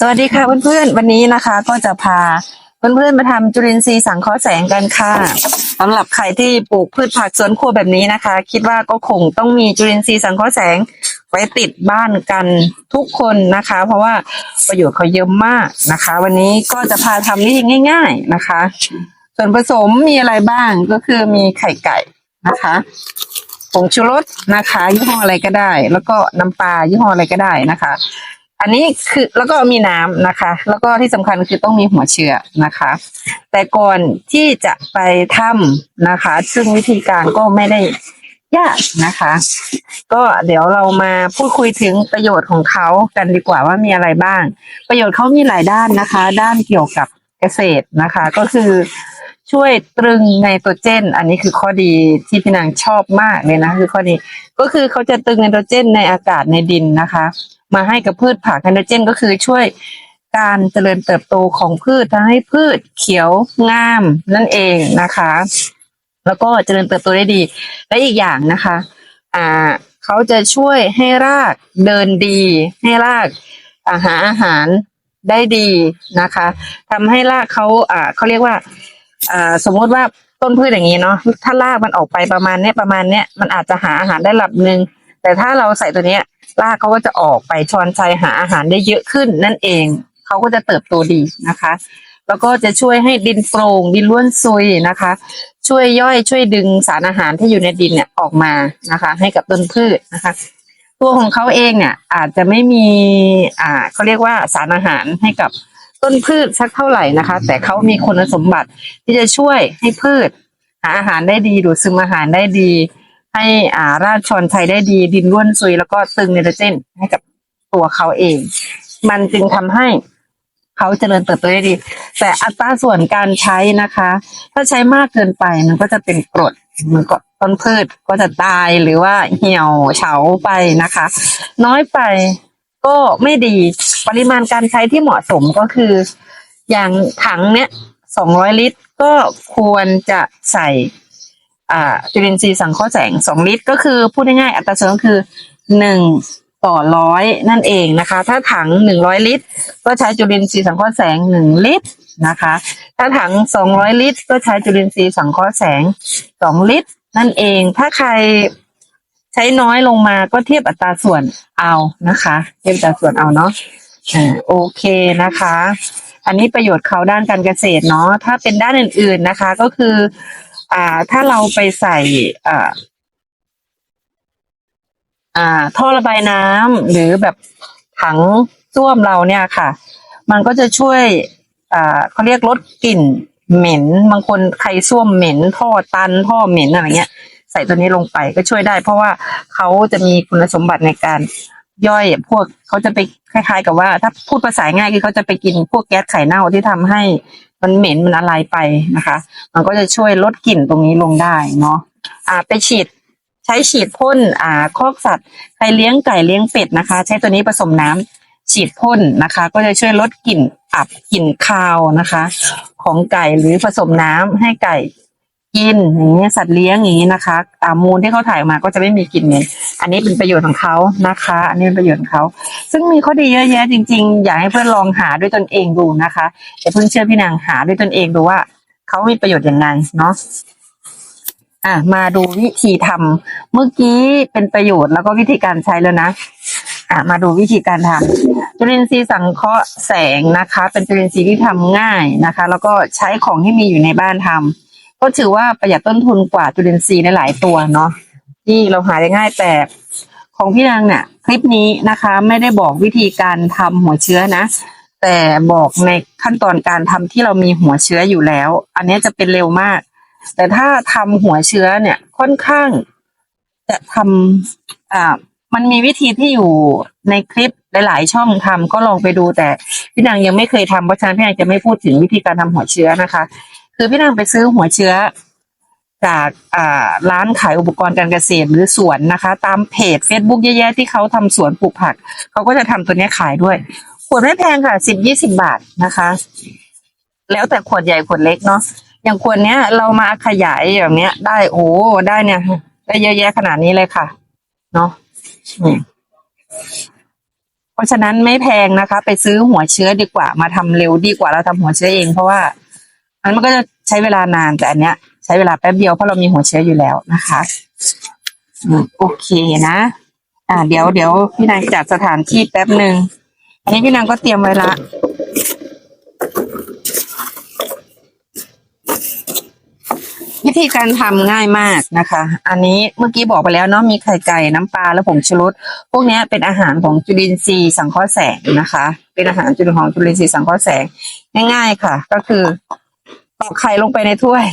สวัสดีค่ะเพื่อนๆ วันนี้นะคะก็จะพาเพื่อนๆมาทำจุลินทรีย์สังเคราะห์แสงกันค่ะสำหรับใครที่ปลูกพืชผักสวนครัวแบบนี้นะคะ คิดว่าก็คงต้องมีจุลินทรีย์สังเคราะห์แสงไว้ติดบ้านกันทุกคนนะคะ เพราะว่าประโยชน์เขาเยอะมากนะคะ วันนี้ก็จะพาทำวิธีง่าย ๆนะคะ ส่วนผสมมีอะไรบ้างก็คือมีไข่ไก่นะคะผงชูรสนะคะ ยี่ห้ออะไรก็ได้ แล้วก็น้ำปลายี่ห้ออะไรก็ได้นะคะ อันนี้คือแล้วก็มีน้ำนะคะ แล้วก็ที่สำคัญคือต้องมีหัวเชื้อนะคะ แต่ก่อนที่จะไปทำนะคะ ซึ่งวิธีการก็ไม่ได้ยากนะคะ ก็เดี๋ยวเรามาพูดคุยถึงประโยชน์ของเขากันดีกว่าว่ามีอะไรบ้าง ประโยชน์เขามีหลายด้านนะคะ ด้านเกี่ยวกับเกษตรนะคะ ก็คือช่วยตรึงไนโตรเจน อันนี้คือข้อดีที่พี่นางชอบมากเลยนะคือข้อดีก็คือเขาจะตรึงไนโตรเจนในอากาศในดินนะคะ มาให้กับพืชผักไนโตรเจนก็คือช่วยการเจริญเติบโตของพืชทำให้พืชเขียวงามนั่นเองนะคะ แล้วก็เจริญเติบโตได้ดี และอีกอย่างนะคะ อ่าเขาจะช่วยให้รากเดินดี ให้รากอาหาอาหารได้ดีนะคะทำให้รากเขาอ่าเขาเรียกว่าอ่าสมมติว่าต้นพืชอย่างนี้เนาะถ้ารากมันออกไปประมาณเนี้ยประมาณเนี้ยมันอาจจะหาอาหารได้ระดับหนึ่งแต่ถ้าเราใส่ตัวเนี้ย รากเขาก็จะออกไปชอนชัยหาอาหารได้เยอะขึ้นนั่นเองเขาก็จะเติบโตดีนะคะ แล้วก็จะช่วยให้ดินโปร่งดินล้วนซุยนะคะ ช่วยย่อยช่วยดึงสารอาหารที่อยู่ในดินเนี่ยออกมานะคะ ให้กับต้นพืชนะคะ ตัวของเขาเองเนี่ยอาจจะไม่มีอ่าเขาเรียกว่าสารอาหารให้กับต้นพืชสักเท่าไหร่นะคะ แต่เขามีคุณสมบัติที่จะช่วยให้พืช หาอาหารได้ดีดูดซึมอาหารได้ดี ให้อ่ารากชอนชัยได้ดีดินร่วนซุยแล้วก็ตึงไนโตรเจนให้กับตัวเขาเอง มันจึงทำให้เขาเจริญเติบโตได้ดี แต่อัตราส่วนการใช้นะคะ ถ้าใช้มากเกินไปมันก็จะเป็นกรดมันก็ต้นพืชก็จะตายหรือว่าเหี่ยวเฉาไปนะคะ น้อยไปก็ไม่ดีปริมาณการใช้ที่เหมาะสมก็คือ อย่างถังเนี้ยสองร้อยลิตรก็ควรจะใส่ อ่าจุลินทรีย์สังเคราะห์แสงสองลิตร ก็คือพูดง่ายๆอัตราส่วนก็คือหนึ่งต่อร้อยนั่นเองนะคะ ถ้าถังหนึ่งร้อยลิตร ก็ใช้จุลินทรีย์สังเคราะห์แสงหนึ่งลิตรนะคะ ถ้าถังสองร้อยลิตร ก็ใช้จุลินทรีย์สังเคราะห์แสงสองลิตร นั่นเอง ถ้าใครใช้น้อยลงมาก็เทียบอัตราส่วนเอานะคะ เทียบอัตราส่วนเอาเนาะอ่าโอเคนะคะ อันนี้ประโยชน์เขาด้านการเกษตรเนาะถ้าเป็นด้านอื่น ๆนะคะ ก็คือ อ่า ถ้าเราไปใส่ อ่า อ่า ท่อระบายน้ำหรือแบบถังส้วมเราเนี่ยค่ะ มันก็จะช่วย อ่าเขาเรียกลดกลิ่นเหม็น บางคนใครส้วมเหม็น ท่อตัน ท่อเหม็นอะไรเงี้ย ใส่ตัวนี้ลงไปก็ช่วยได้ เพราะว่าเขาจะมีคุณสมบัติในการย่อยพวกเขาจะไปคล้าย ๆ กับว่า ถ้าพูดภาษาง่ายคือเขาจะไปกินพวกแก๊สไข่เน่าที่ทำให้ มันเหม็นมันอะไรไปนะคะ มันก็จะช่วยลดกลิ่นตรงนี้ลงได้เนาะอ่าไปฉีดใช้ฉีดพ่นอ่าคอกสัตว์ใครเลี้ยงไก่เลี้ยงเป็ดนะคะ ใช้ตัวนี้ผสมน้ำฉีดพ่นนะคะ ก็จะช่วยลดกลิ่นอับกลิ่นคาวนะคะ ของไก่หรือผสมน้ำให้ไก่ กินอย่างนี้ยสัตว์เลี้ยงอย่างนี้นะคะอ่ามูลที่เขาถ่ายออกมาก็จะไม่มีกลิ่นเหม็นอันนี้เป็นประโยชน์ของเขานะคะ อันนี้เป็นประโยชน์ของเขา ซึ่งมีข้อดีเยอะแยะจริงๆ อยากให้เพื่อนลองหาด้วยตนเองดูนะคะอย่าเพิ่งเชื่อพี่นางหาด้วยตนเองดูว่าเขามีประโยชน์ยังไงเนาะอะมาดูวิธีทำเมื่อกี้เป็นประโยชน์แล้วก็วิธีการใช้แล้วนะอะมาดูวิธีการทำจุลินทรีย์สังเคราะห์แสงนะคะ เป็นจุลินทรีย์ที่ทำง่ายนะคะ แล้วก็ใช้ของที่มีอยู่ในบ้านทำ ก็ถือว่าประหยัดต้นทุนกว่าจุลินทรีย์ในหลายตัวเนาะที่เราหาได้ง่ายแต่ของพี่นางเนี่ยคลิปนี้นะคะ ไม่ได้บอกวิธีการทำหัวเชื้อนะ แต่บอกในขั้นตอนการทำที่เรามีหัวเชื้ออยู่แล้ว อันนี้จะเป็นเร็วมาก แต่ถ้าทำหัวเชื้อเนี่ยค่อนข้าง จะทำอ่ามันมีวิธีที่อยู่ในคลิปหลาย ๆ ช่องทำก็ลองไปดูแต่พี่นางยังไม่เคยทำเพราะฉะนั้นพี่นางจะไม่พูดถึงวิธีการทำหัวเชื้อนะคะ คือพี่นางไปซื้อหัวเชื้อ จากอ่าร้านขายอุปกรณ์การเกษตรหรือสวนนะคะ ตามเพจ Facebook เยอะๆที่เขาทำสวนปลูกผัก เขาก็จะทำตัวนี้ขายด้วย ขวดไม่แพงค่ะสิบยี่สิบาทนะคะ แล้วแต่ขวดใหญ่ขวดเล็กเนาะอย่างขวดเนี้ย เรามาขยายแบบเนี้ย ได้โอ้ได้เนี่ย ได้เยอะแยะขนาดนี้เลยค่ะ เนาะนี่เพราะฉะนั้นไม่แพงนะคะ ไปซื้อหัวเชื้อดีกว่ามาทำเร็วดีกว่าเราทำหัวเชื้อเองเพราะว่า อันมันก็จะใช้เวลานานแต่อันเนี้ย ใช้เวลาแป๊บเดียวเพราะเรามีหัวเชื้ออยู่แล้วนะคะโอเคนะ อ่า เดี๋ยวเดี๋ยวพี่นางจัดสถานที่แป๊บหนึ่งอันนี้พี่นางก็เตรียมไว้ละวิธีการทำง่ายมากนะคะ อันนี้เมื่อกี้บอกไปแล้วเนาะมีไข่ไก่น้ำปลาและผงชูรสพวกนี้เป็นอาหารของจุลินทรีย์สังเคราะห์แสงนะคะ เป็นอาหารจุลินของจุลินทรีย์สังเคราะห์แสงง่าย ๆ ค่ะ ก็คือ ตอกไข่ลงไปในถ้วย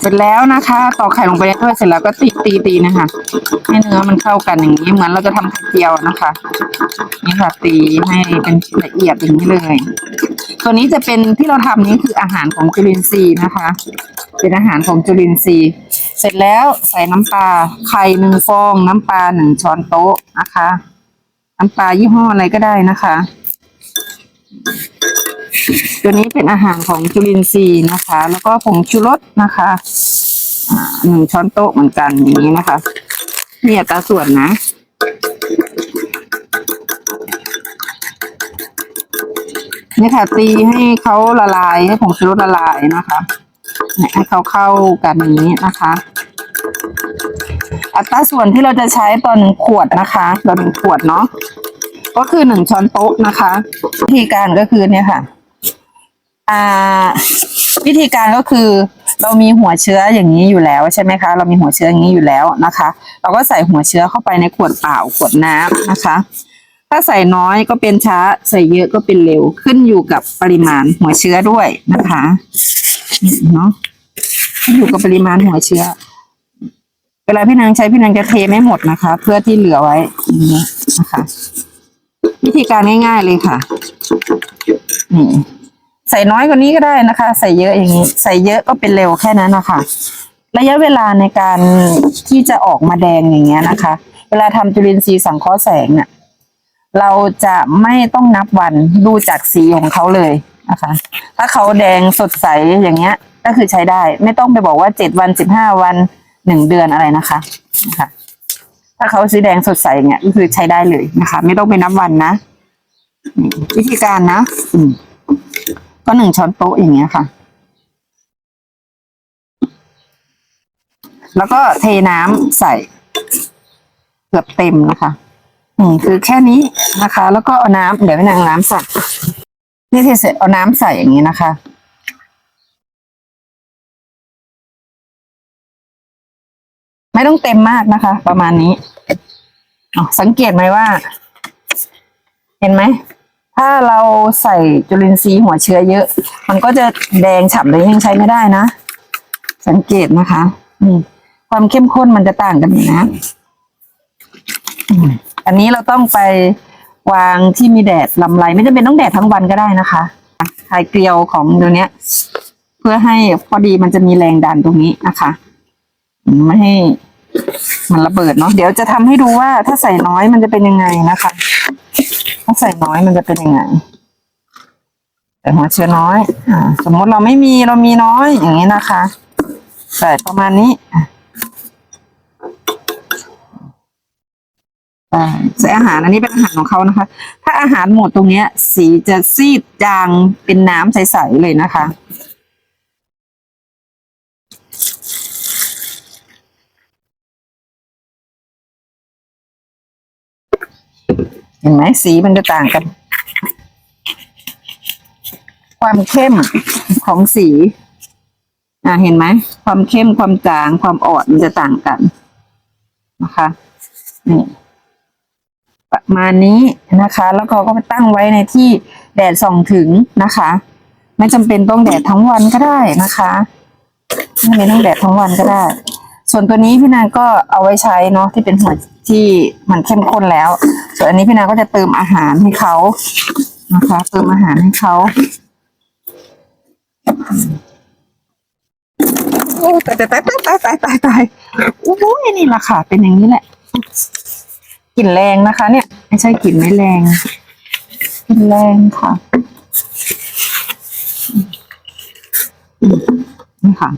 เสร็จแล้วนะคะ ตอกไข่ลงไปในถ้วยเสร็จแล้วก็ตีตีตีนะคะ ให้เนื้อมันเข้ากันอย่างนี้เหมือนเราจะทำไข่เจียวนะคะ นี่ค่ะตีให้เป็นละเอียดอย่างนี้เลย ตัวนี้จะเป็นที่เราทำนี้คืออาหารของจุลินทรีย์นะคะ เป็นอาหารของจุลินทรีย์ เสร็จแล้วใส่น้ำปลาไข่หนึ่งฟอง น้ำปลาหนึ่งช้อนโต๊ะนะคะ น้ำปลายี่ห้ออะไรก็ได้นะคะ ตัวนี้เป็นอาหารของจุลินทรีย์นะคะ แล้วก็ผงชูรสนะคะหนึ่งช้อนโต๊ะเหมือนกันอย่างนี้นะคะนี่อัตราส่วนนะนี่ค่ะตีให้เขาละลายให้ผงชูรสละลายนะคะ ให้เขาเข้ากันอย่างนี้นะคะ อัตราส่วนที่เราจะใช้ตอนขวดนะคะต่อหนึ่งขวดเนาะก็คือหนึ่งช้อนโต๊ะนะคะวิธีการก็คือเนี่ยค่ะ อ่า วิธีการก็คือ เรามีหัวเชื้ออย่างนี้อยู่แล้วใช่ไหมคะ เรามีหัวเชื้ออย่างนี้อยู่แล้วนะคะ เราก็ใส่หัวเชื้อเข้าไปในขวดเปล่าขวดน้ำนะคะ ถ้าใส่น้อยก็เป็นช้า ใส่เยอะก็เป็นเร็ว ขึ้นอยู่กับปริมาณหัวเชื้อด้วยนะคะเนาะขึ้นอยู่กับปริมาณหัวเชื้อ เวลาพี่นางใช้พี่นางจะเทไม่หมดนะคะ เพื่อที่เหลือไว้นี้นะคะ วิธีการง่าย ๆเลยค่ะนี่ใส่น้อยกว่านี้ก็ได้นะคะ ใส่เยอะอย่างนี้ ใส่เยอะก็เป็นเร็วแค่นั้นนะคะระยะเวลาในการที่จะออกมาแดงอย่างเงี้ยนะคะ เวลาทำจุลินทรีย์สังเคราะห์แสงเนี่ย เราจะไม่ต้องนับวันดูจากสีของเขาเลยนะคะ ถ้าเขาแดงสดใสอย่างเงี้ย ก็คือใช้ได้ ไม่ต้องไปบอกว่าเจ็ดวันสิบห้าวันหนึ่งเดือนอะไรนะคะนะคะ ถ้าเขาสีแดงสดใสเนี่ยก็คือใช้ได้เลยนะคะ ไม่ต้องไปนับวันนะวิธีการนะ อืมก็หนึ่งช้อนโต๊ะอย่างเงี้ยค่ะ แล้วก็เทน้ำใส่เกือบเต็มนะคะ อืมคือแค่นี้นะคะ แล้วก็เอาน้ำเดี๋ยวไปนางน้ำใส่นี่เทเสร็จเอาน้ำใส่อย่างนี้นะคะ ไม่ต้องเต็มมากนะคะ ประมาณนี้อ๋อสังเกตไหมว่า เห็นไหม ถ้าเราใส่จุลินทรีย์หัวเชื้อเยอะ มันก็จะแดงฉ่ำเลยยังใช้ไม่ได้นะ สังเกตนะคะ อืมความเข้มข้นมันจะต่างกันนะอั อันนี้เราต้องไปวางที่มีแดดลำไรไม่จำเป็นต้องแดดทั้งวันก็ได้นะคะคลายเกลียวของตัวเนี้ย เพื่อให้พอดีมันจะมีแรงดันตรงนี้นะคะไม่ให้มันระเบิดเนาะเดี๋ยวจะทำให้ดูว่าถ้าใส่น้อยมันจะเป็นยังไงนะคะ ถ้าใส่น้อยมันจะเป็นยังไงแต่หัวเชื้อน้อย อ่า สมมติเราไม่มีเรามีน้อยอย่างนี้นะคะ ใส่ประมาณนี้อะ อ่าใส่อาหารอันนี้เป็นอาหารของเขานะคะ ถ้าอาหารหมดตรงเนี้ย สีจะซีดจางเป็นน้ำใสๆเลยนะคะ เห็นไหมสีมันจะต่างกัน ความเข้มของสี อ่าเห็นไหม ความเข้มความจางความอ่อนมันจะต่างกันนะคะนี่ ประมาณนี้นะคะ แล้วก็ก็ไปตั้งไว้ในที่แดดส่องถึงนะคะ ไม่จำเป็นต้องแดดทั้งวันก็ได้นะคะไม่จำเป็นต้องแดดทั้งวันก็ได้ ส่วนตัวนี้พี่นางก็เอาไว้ใช้เนาะที่เป็นหัวที่มันเข้มข้นแล้ว ส่วนอันนี้พี่นางก็จะเติมอาหารให้เขานะคะ เติมอาหารให้เขาโอ้ตายตายตายตายตายตายตายโอ้โหนี่แหละค่ะ เป็นอย่างนี้แหละ กลิ่นแรงนะคะ เนี่ย ไม่ใช่กลิ่นไม่แรงกลิ่นแรงค่ะนี่ค่ะ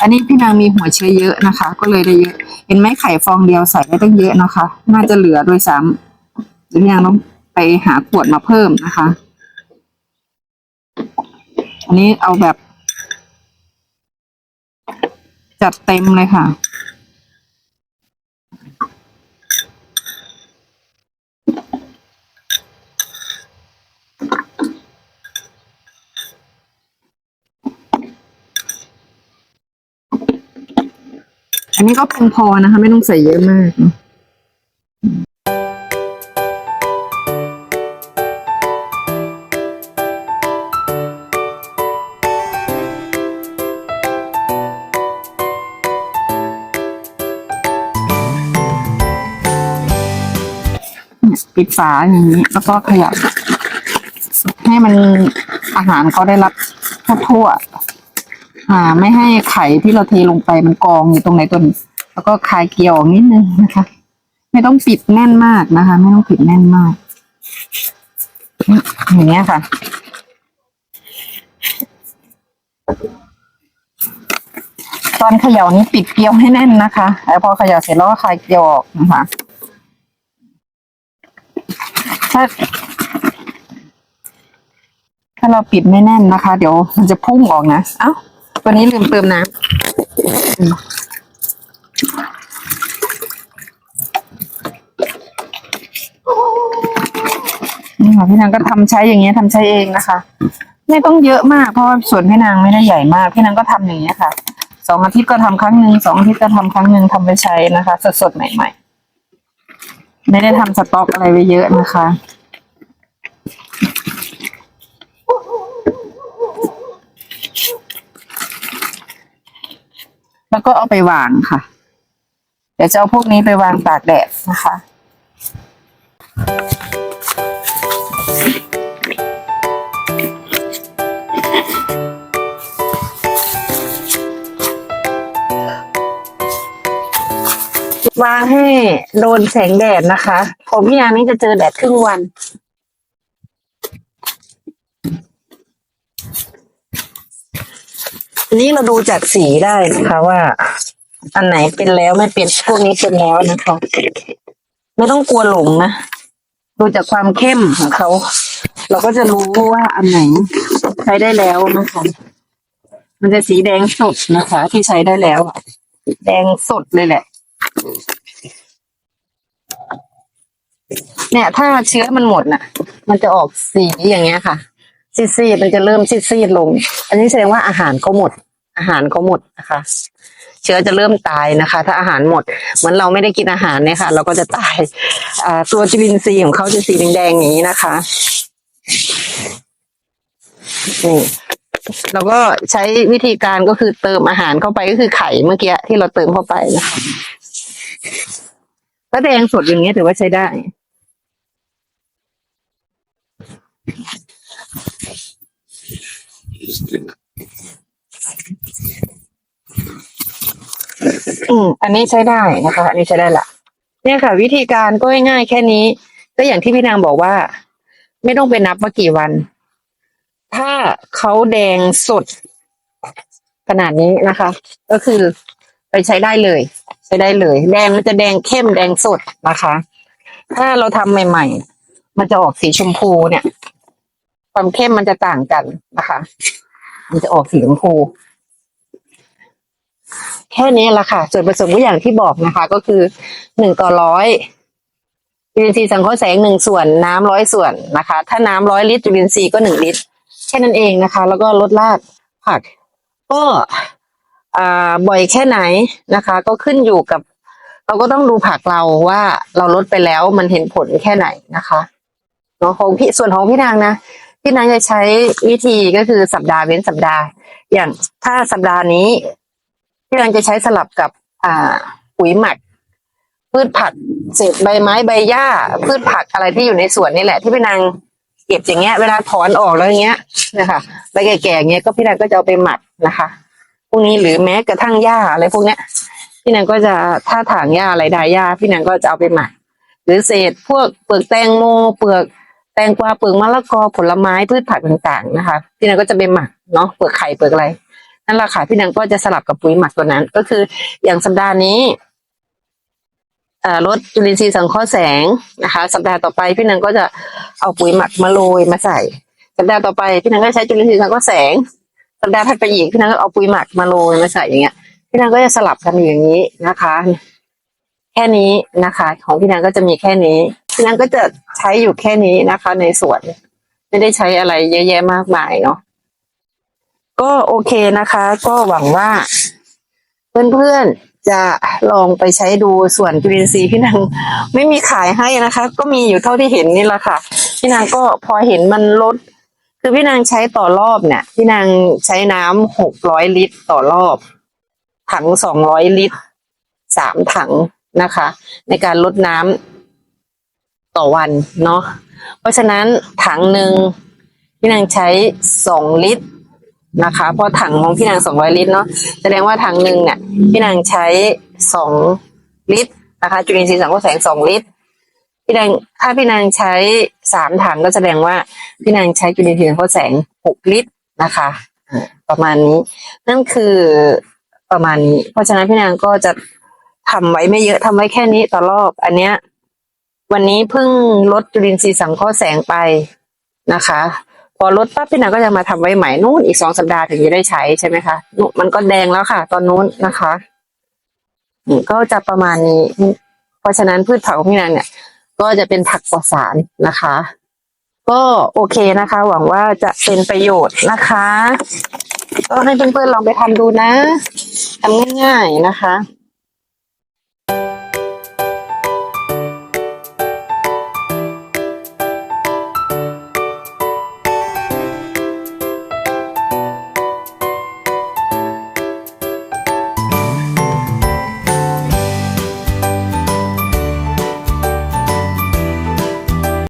อันนี้พี่นางมีหัวเชื้อเยอะนะคะ ก็เลยได้เยอะ เห็นไหมไข่ฟองเดียวใส่ได้ตั้งเยอะนะคะ น่าจะเหลือด้วยซ้ำเดี๋ยวพี่นางต้องไปหาขวดมาเพิ่มนะคะ อันนี้เอาแบบ จัดเต็มเลยค่ะ อันนี้ก็เพียงพอนะคะ ไม่ต้องใส่เยอะมากเนอะ ปิดฝาอย่างนี้ แล้วก็ขยับ ให้มันอาหารเขาได้รับทั่วๆอ่า ไม่ให้ไข่ที่เราเทลงไปมันกองอยู่ตรงไหนตัวนึงแล้วก็คลายเกลียวนิดนึงนะคะ ไม่ต้องปิดแน่นมากนะคะ ไม่ต้องปิดแน่นมากอย่างเงี้ยค่ะตอนเขย่านี้ปิดเกลียวให้แน่นนะคะแล้วพอเขย่าเสร็จแล้วก็คลายเกลียวออกนะคะ ถ้า ถ้าเราปิดไม่แน่นนะคะ เดี๋ยวมันจะพุ่งออกนะ เอ้าตัวนี้ลืมเติมน้ำนี่ค่ะพี่นางก็ทำใช้อย่างเงี้ยทำใช้เองนะคะ ไม่ต้องเยอะมากเพราะว่าส่วนพี่นางไม่ได้ใหญ่มากพี่นางก็ทำอย่างเงี้ยค่ะสองอาทิตย์ก็ทำครั้งหนึ่งสองอาทิตย์ก็ทำครั้งหนึ่งทำไปใช้นะคะ สดๆใหม่ ๆ ไม่ได้ทำสต็อกอะไรไว้เยอะนะคะ แล้วก็เอาไปวางค่ะ เดี๋ยวจะเอาพวกนี้ไปวางตากแดดนะคะ วางให้โดนแสงแดดนะคะของพี่นางนี่จะเจอแดดครึ่งวัน อันนี้เราดูจากสีได้นะคะว่า อันไหนเป็นแล้วไม่เป็นพวกนี้เป็นแล้วนะคะ ไม่ต้องกลัวหลงนะ ดูจากความเข้มของเขา เราก็จะรู้ว่าอันไหนใช้ได้แล้วนะคะ มันจะสีแดงสดนะคะ ที่ใช้ได้แล้ว แดงสดเลยแหละ เนี่ย ถ้าเชื้อมันหมดน่ะ มันจะออกสีอย่างเงี้ยค่ะ ซีดๆมันจะเริ่มซีดๆลง อันนี้แสดงว่าอาหารเขาหมด อาหารเขาหมดนะคะ เชื้อจะเริ่มตายนะคะ ถ้าอาหารหมด เหมือนเราไม่ได้กินอาหารเนี่ยค่ะ เราก็จะตายอ่าตัวจุลินทรีย์ของเขาจะสีแดงๆอย่างนี้นะคะนี่เราก็ใช้วิธีการก็คือเติมอาหารเข้าไปก็คือไข่เมื่อกี้ที่เราเติมเข้าไปนะคะ ถ้าแดงสดอย่างเงี้ยถือว่าใช้ได้อืมอันนี้ใช้ได้นะคะ อันนี้ใช้ได้ละเนี่ยค่ะ วิธีการก็ง่ายๆแค่นี้ ก็อย่างที่พี่นางบอกว่า ไม่ต้องไปนับว่ากี่วัน ถ้าเขาแดงสดขนาดนี้นะคะ ก็คือไปใช้ได้เลย ใช้ได้เลย แดงมันจะแดงเข้มแดงสดนะคะ ถ้าเราทำใหม่ ๆ มันจะออกสีชมพูเนี่ย ความเข้มมันจะต่างกันนะคะ มันจะออกสีชมพูแค่นี้ละค่ะ ส่วนผสมก็อย่างที่บอกนะคะ ก็คือหนึ่งต่อร้อยจุลินทรีย์สังเคราะห์แสงหนึ่งส่วนน้ำร้อยส่วนนะคะ ถ้าน้ำร้อยลิตรจุลินทรีย์ก็หนึ่งลิตรแค่นั้นเองนะคะ แล้วก็ลดราดผัก ก็ บ่อยแค่ไหนนะคะ ก็ขึ้นอยู่กับ เราก็ต้องดูผักเราว่าเราลดไปแล้วมันเห็นผลแค่ไหนนะคะเนาะของพี่ส่วนของพี่นางนะพี่นางจะใช้วิธีก็คือสัปดาห์เว้นสัปดาห์ อย่างถ้าสัปดาห์นี้พี่นางจะใช้สลับกับ อ่าปุ๋ยหมัก พืชผักเศษใบไม้ใบหญ้า พืชผักอะไรที่อยู่ในสวนนี่แหละ ที่พี่นางเก็บอย่างเงี้ย เวลาถอนออกแล้วอย่างเงี้ยนะคะใบแก่ๆอย่างเงี้ยก็พี่นางก็จะเอาไปหมักนะคะ วกนี้หรือแม้กระทั่งหญ้าอะไรพวกเนี้ย พี่นางก็จะถ้าถางหญ้าอะไรได้หญ้าพี่นางก็จะเอาไปหมักหรือเศษพวกเปลือกแตงโมเปลือกแตงกวาเปลือกมะละกอผลไม้พืชผักต่างๆนะคะ พี่นางก็จะไปหมักเนาะเปลือกไข่เปลือกอะไรนั่นแหละค่ะพี่นางก็จะสลับกับปุ๋ยหมักตัวนั้น ก็คืออย่างสัปดาห์นี้ลดจุลินทรีย์สังเคราะห์แสงนะคะ สัปดาห์ต่อไปพี่นางก็จะเอาปุ๋ยหมักมาโรยมาใส่ สัปดาห์ต่อไปพี่นางก็ใช้จุลินทรีย์สังเคราะห์แสง สัปดาห์ถัดไปอีกพี่นางก็เอาปุ๋ยหมักมาโรยมาใส่อย่างเงี้ยพี่นางก็จะสลับกันอยู่อย่างนี้นะคะ แค่นี้นะคะ ของพี่นางก็จะมีแค่นี้พี่นางก็จะใช้อยู่แค่นี้นะคะ ในสวนไม่ได้ใช้อะไรเยอะแยะมากมายเนาะก็โอเคนะคะ ก็หวังว่า เพื่อนๆจะลองไปใช้ดูส่วนจุลินทรีย์พี่นางไม่มีขายให้นะคะ ก็มีอยู่เท่าที่เห็นนี่แหละค่ะ พี่นางก็พอเห็นมันลด คือพี่นางใช้ต่อรอบเนี่ย พี่นางใช้น้ำหกร้อยลิตรต่อรอบ ถังสองร้อยลิตรสามถังนะคะ ในการลดน้ำต่อวันเนาะเพราะฉะนั้นถังหนึ่งพี่นางใช้สองลิตรนะคะเพราะถังของพี่นางสองร้อยลิตรเนาะแสดงว่าถังหนึ่งเนี่ยพี่นางใช้สองลิตรนะคะจุลินทรีย์สังเคราะห์แสงสองลิตร พี่นางถ้าพี่นางใช้สามถังก็แสดงว่าพี่นางใช้จุลินทรีย์สังเคราะแสงหกลิตรนะคะประมาณนี้ นั่นคือประมาณนี้ เพราะฉะนั้นพี่นางก็จะทำไว้ไม่เยอะทำไว้แค่นี้ต่อรอบ อันเนี้ย วันนี้เพิ่งลดจุลินทรีย์สังเคราะห์แสงไปนะคะ พอลดปั๊บพี่นางก็จะมาทำไว้ใหม่นู่นอีกสองสัปดาห์ถึงจะได้ใช้ใช่ไหมคะนู่นมันก็แดงแล้วค่ะ ตอนนู้นนะคะก็จะประมาณนี้ เพราะฉะนั้นพืชผักของพี่นางเนี่ย ก็จะเป็นผักปลอดสารนะคะ ก็โอเคนะคะ หวังว่าจะเป็นประโยชน์นะคะก็ให้เพื่อนๆลองไปทำดูนะทำง่ายๆนะคะ